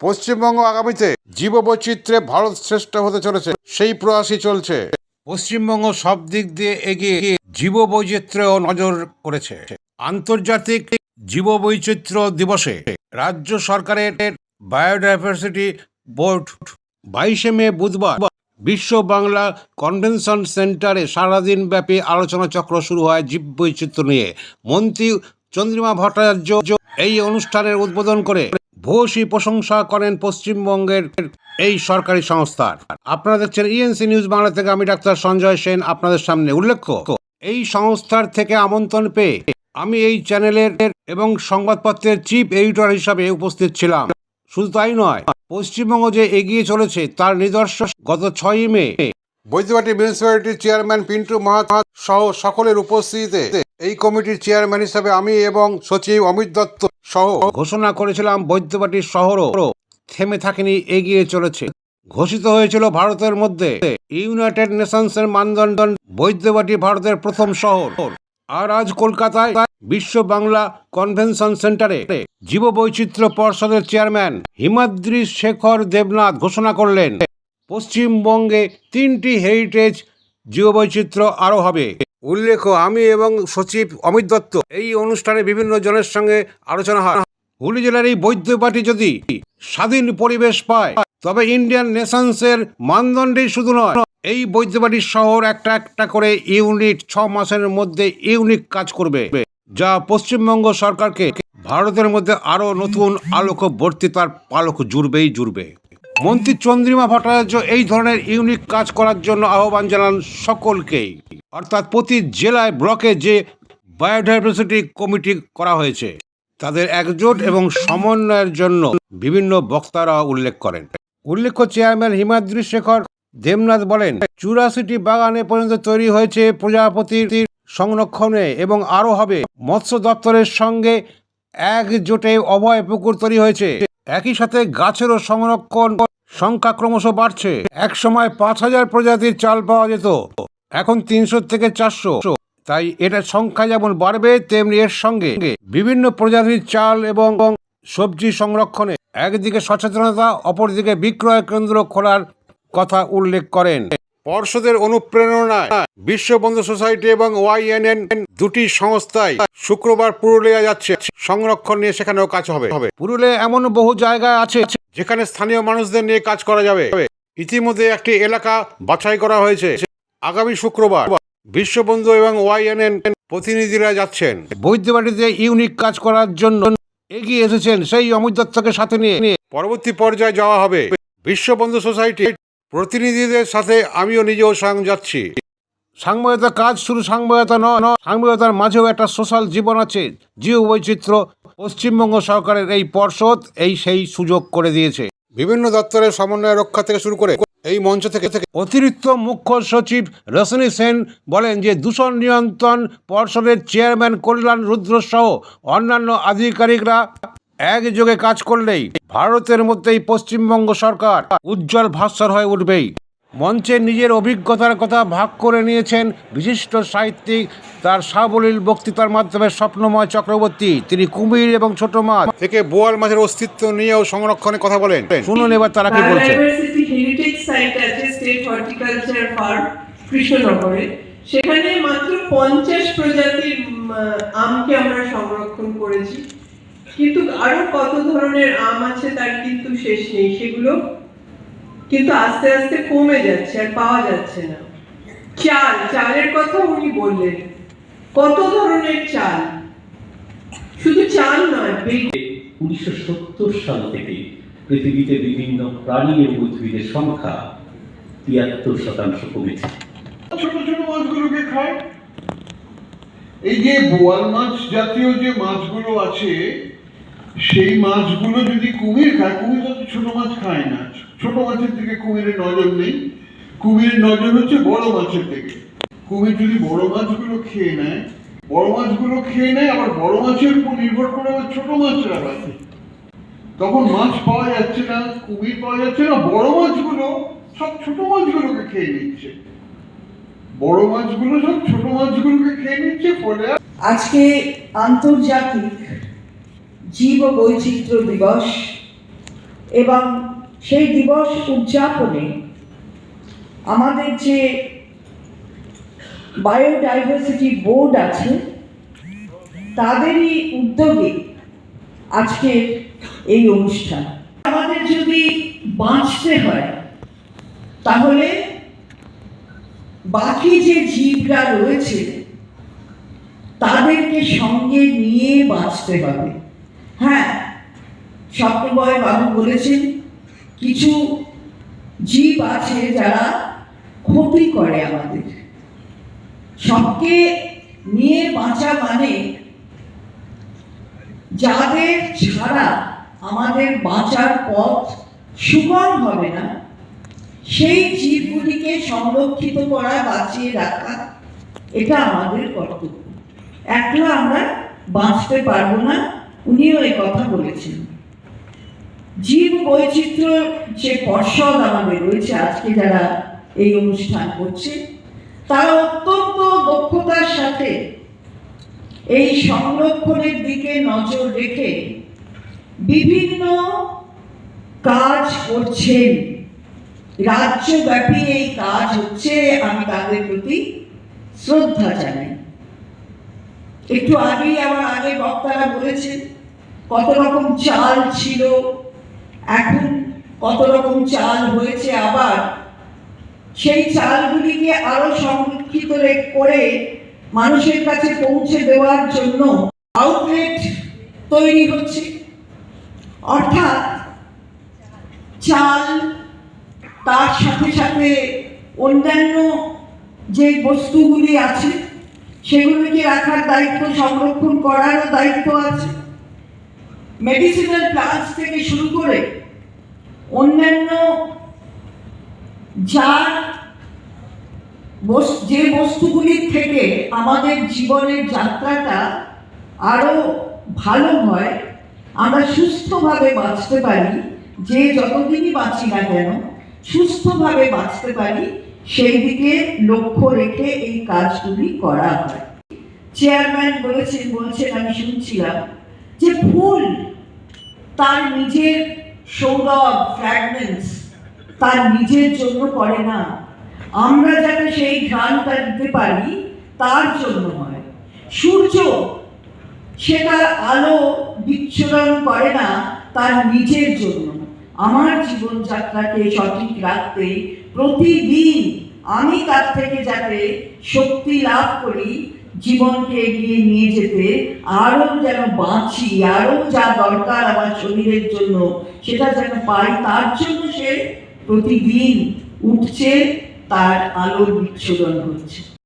পশ্চিমবঙ্গ আগামীতে জীববৈচিত্র্যে ভারত শ্রেষ্ঠ হতে চলেছে। সেই প্রয়াসই চলছে। পশ্চিমবঙ্গ সব দিক দিয়ে এগিয়ে জীববৈচিত্র্য নজর করেছে। আন্তর্জাতিক জীববৈচিত্র্য দিবসে রাজ্য সরকারের বায়োডাইভার্সিটি বোর্ড বাইশে মে বুধবার বিশ্ব বাংলা কনভেনশন সেন্টারে সারাদিন ব্যাপী আলোচনা চক্র শুরু হয় জীববৈচিত্র্য নিয়ে। মন্ত্রী চন্দ্রিমা ভট্টাচার্য এই অনুষ্ঠানের উদ্বোধন করে ভূয়সী প্রশংসা করেন পশ্চিমবঙ্গের এই সরকারি সংস্থার। আপনারা দেখছেন ইএনসি নিউজ বাংলা থেকে, আমি ডাক্তার সঞ্জয় সেন, আপনাদের সামনে উল্লেখ্য, এই সংস্থার থেকে আমন্ত্রণ পেয়ে আমি এই চ্যানেলের এবং সংবাদপত্রের চিফ এডিটর হিসাবে উপস্থিত ছিলাম। শুধু তাই নয়, পশ্চিমবঙ্গ যে এগিয়ে চলেছে, তার নিদর্শন গত ছয়ই মে বৈদ্যবাটি মিউনিসিপ্যালিটির চেয়ারম্যান পিন্টু মাহাত সহ সকলের উপস্থিতিতে এই কমিটির চেয়ারম্যান হিসাবে আমি এবং সচিব অমিত দত্ত সহ ঘোষণা করেছিলাম বৈদ্যবাটির শহরও থেমে থাকেনি, এগিয়ে চলেছে। ঘোষিত হয়েছিল ভারতের মধ্যে ইউনাইটেড নেশনসের মানদণ্ড বৈদ্যবাটি ভারতের প্রথম শহর। আর আজ কলকাতায় বিশ্ব বাংলা কনভেনশন সেন্টারে জীববৈচিত্র্য পর্ষদের চেয়ারম্যান হিমাদ্রি শেখর দেবনাথ ঘোষণা করলেন। পশ্চিমবঙ্গে তিনটি হেরিটেজ জীববৈচিত্র্য আরও হবে। উল্লেখ্য আমি এবং সচিব অমিত দত্ত এই অনুষ্ঠানে বিভিন্ন জনের সঙ্গে আলোচনা হয়। হুগলি জেলার এই বৈদ্যবাটি যদি স্বাধীন পরিবেশ পায় তবে ইন্ডিয়ান নেশনসের মানদণ্ডেই শুধু নয় এই বৈদ্যবাটির শহর একটা একটা করে ইউনিট ছ মাসের মধ্যে ইউনিক কাজ করবে যা পশ্চিমবঙ্গ সরকারকে ভারতের মধ্যে আরও নতুন আলোক বর্তিতার পালক জুড়বেই জুড়বে। মন্ত্রী চন্দ্রিমা ভট্টাচার্য এই ধরনের ইউনিক কাজ করার জন্য আহ্বান জানান সকলকেই। অর্থাৎ প্রতি জেলায় ব্লকে যে বায়োডাইভার্সিটি কমিটি করা হয়েছে, তাদের একজোট এবং সমন্বয়ের জন্য বিভিন্ন বক্তারা উল্লেখ করেন। উল্লেখ্য চেয়ারম্যান হিমাদ্রি শেখর দেবনাথ বলেন, চুরাশিটি বাগানে পর্যন্ত তৈরি হয়েছে প্রজাপতির সংরক্ষণে এবং আরও হবে মৎস্য দপ্তরের সঙ্গে একজোটে অভয় পুকুর তৈরি হয়েছে। একই সাথে গাছেরও সংরক্ষণ সংখ্যা ক্রমশ বাড়ছে। এক সময় পাঁচ হাজার প্রজাতির চাল পাওয়া যেত। এখন তিনশো থেকে চারশো। তাই এটার সংখ্যা যেমন বাড়বে, তেমনি এর সঙ্গে বিভিন্ন প্রজাতির চাল এবং সবজি সংরক্ষণে একদিকে সচেতনতা, অপরদিকে বিক্রয় কেন্দ্র খোলার কথা উল্লেখ করেন। পর্ষদের অনুপ্রেরণায় বিশ্ববন্ধু সোসাইটি এবং ওয়াইএনএন দুটি সংস্থায় শুক্রবার পুরুলিয়া যাচ্ছে। সংরক্ষণ নিয়ে সেখানেও কাজ হবে। পুরুলিয়া এমন বহু জায়গা আছে যেখানে স্থানীয় মানুষদের নিয়ে কাজ করা যাবে। ইতিমধ্যে একটি এলাকা বাছাই করা হয়েছে। আগামী শুক্রবার বিশ্ববন্ধু এবং ওয়াইএনএন প্রতিনিধিরা যাচ্ছেন। বৈদ্যবাটিতে ইউনিক কাজ করার জন্য এগিয়ে এসেছেন সেই অমিত দত্তকে সাথে নিয়ে। পরবর্তী পর্যায়ে যাওয়া হবে। বিশ্ববন্ধু সোসাইটির প্রতিনিধিদের সাথে আমিও নিজেও সঙ্গ যাচ্ছি। সাংবাদিকতা কাজ শুধু সাংবাদিকতা নয় নয়, সাংবাদিকতার মাঝেও একটা সোশ্যাল জীবন আছে জীব বৈচিত্র্য পশ্চিমবঙ্গ সরকারের এই পর্ষদ এই সেই সুযোগ করে দিয়েছে। বিভিন্ন দপ্তরের সমন্বয় রক্ষা থেকে শুরু করে এই মঞ্চ থেকে অতিরিক্ত মুখ্য সচিব রশনি সেন বলেন যে দূষণ নিয়ন্ত্রণ পর্ষদের চেয়ারম্যান কল্যাণ রুদ্র সহ অন্যান্য আধিকারিকরা একযোগে কাজ করলেই ভারতের মধ্যেই পশ্চিমবঙ্গ সরকার উজ্জ্বল ভাস্বর হয়ে উঠবেই। মঞ্চে নিজের অভিজ্ঞতার কথা ভাগ করে নিয়েছেন বিশিষ্ট সাহিত্যিক, তার সাবলীল বক্তৃতার মাধ্যমে স্বপ্নময় চক্রবর্তী। তিনি কুমির এবং ছোট মাছ থেকে বোয়াল মাছের অস্তিত্ব নিয়েও সংরক্ষণের কথা বলেন। শুনুন এবার তারা কি বলছে। সেখানে মাত্র পঞ্চাশ প্রজাতির আমকে আমরা সংরক্ষণ করেছি। কিন্তু আরও কত ধরনের আম আছে তার কিন্তু শেষ নেই। সেগুলো কিন্তু আস্তে আস্তে কমে যাচ্ছে আর পাওয়া যাচ্ছে না। চাল চালের কথা উনি বললেন। কত ধরনের চাল? শুধু চাল নয় উনিশশো সত্তর সাল থেকে পৃথিবীতে বিভিন্ন প্রাণী এবং উদ্ভিদের সংখ্যা তিয়াত্তর শতাংশ কমেছে। ছোট ছোট মাছগুলোকে খায়। এই যে বোয়াল মাছ জাতীয় যে মাছগুলো আছে সেই মাছগুলো যদি কুমির খায়, কুমির তো ছোট মাছ খায় না। ছোট মাছের দিকে কুমিরের নজর নেই। কুমিরের নজর হচ্ছে বড় মাছের দিকে। কুমির যদি বড় মাছগুলো খেয়ে নেয়, বড় মাছগুলো খেয়ে নেয়, আবার বড় মাছের উপর নির্ভর করে আবার ছোট মাছরা বাঁচে। তখন মাছ পাওয়া যাচ্ছে না, কুমির পাওয়া যাচ্ছে না, বড় মাছগুলো সব ছোট মাছগুলোকে খেয়ে নিচ্ছে। বড় মাছগুলো সব ছোট মাছগুলোকে খেয়ে নিচ্ছে, ফলে আজকে আন্তর্জাতিক জীব বৈচিত্র্য দিবস এবং সেই দিবস উদযাপনে আমাদের যে বায়োডাইভার্সিটি বোর্ড আছে, তাদেরই উদ্যোগে আজকের এই অনুষ্ঠান। আমাদের যদি বাঁচতে হয়, তাহলে বাকি যে জীবরা রয়েছে, তাদেরকে সঙ্গে নিয়ে বাঁচতে হবে। হ্যাঁ স্বপ্নবয় বাবু বলেছেন, কিছু জীব আছে যারা ক্ষতি করে আমাদের। সবকে নিয়ে বাঁচা মানে যাদের ছাড়া আমাদের বাঁচার পথ সুগম হবে না, সেই জীবগুলিকে সংরক্ষিত করা, বাঁচিয়ে রাখা, এটা আমাদের কর্তব্য। একলা আমরা বাঁচতে পারব না। উনিও এই কথা বলেছেন। জীব বৈচিত্র্য যে পর্ষদ আমাদের রয়েছে, আজকে যারা এই অনুষ্ঠান করছে, তারা অত্যন্ত দক্ষতার সাথে এই সংরক্ষণের দিকে নজর রেখে বিভিন্ন কাজ করছেন। রাজ্যব্যাপী এই কাজ হচ্ছে, আমি তাদের প্রতি শ্রদ্ধা জানাই। একটু আগেই আমার আগে বক্তারা বলেছেন কত রকম চাল ছিল, এখন কত রকম চাল হয়েছে আবার? সেই চালগুলিকে আরও সংরক্ষিত করে মানুষের কাছে পৌঁছে দেওয়ার জন্য আউটলেট তৈরি হচ্ছে। অর্থাৎ চাল তার সাথে সাথে অন্যান্য যে বস্তুগুলি আছে, সেগুলিকে রাখার দায়িত্ব, সংরক্ষণ করারও দায়িত্ব আছে। মেডিসিনাল প্লান্টস থেকে শুরু করে অন্যান্য যা যে বস্তুগুলির থেকে আমাদের জীবনের যাত্রাটা আরও ভালো হয়, আমরা সুস্থভাবে বাঁচতে পারি, যে যতদিনই বাঁচি না কেন, সুস্থভাবে বাঁচতে পারি, সেই দিকে লক্ষ্য রেখে এই কাজগুলি করা হয়। চেয়ারম্যান বলেছেন, বলছেন, আমি শুনছিলাম যে ফুল তার নিজের সৌরভ ফ্র্যাগনেন্স তার নিজের জন্য করে না। আমরা যাতে সেই ঘ্রাণটা দিতে পারি, তার জন্য হয় সূর্য সে তার আলো বিচ্ছুরণ করে না, তার নিজের জন্য। আমার জীবনযাত্রাকে সঠিক রাখতে প্রতিদিন আমি তার থেকে যাতে শক্তি লাভ করি জীবনকে এগিয়ে নিয়ে যেতে আরও যেন বাঁচি, আরও যা দরকার আমার শরীরের জন্য, সেটা যেন পাই, তার জন্য সে প্রতিদিন উঠছে, তার আলোর বিচ্ছুরণ হচ্ছে।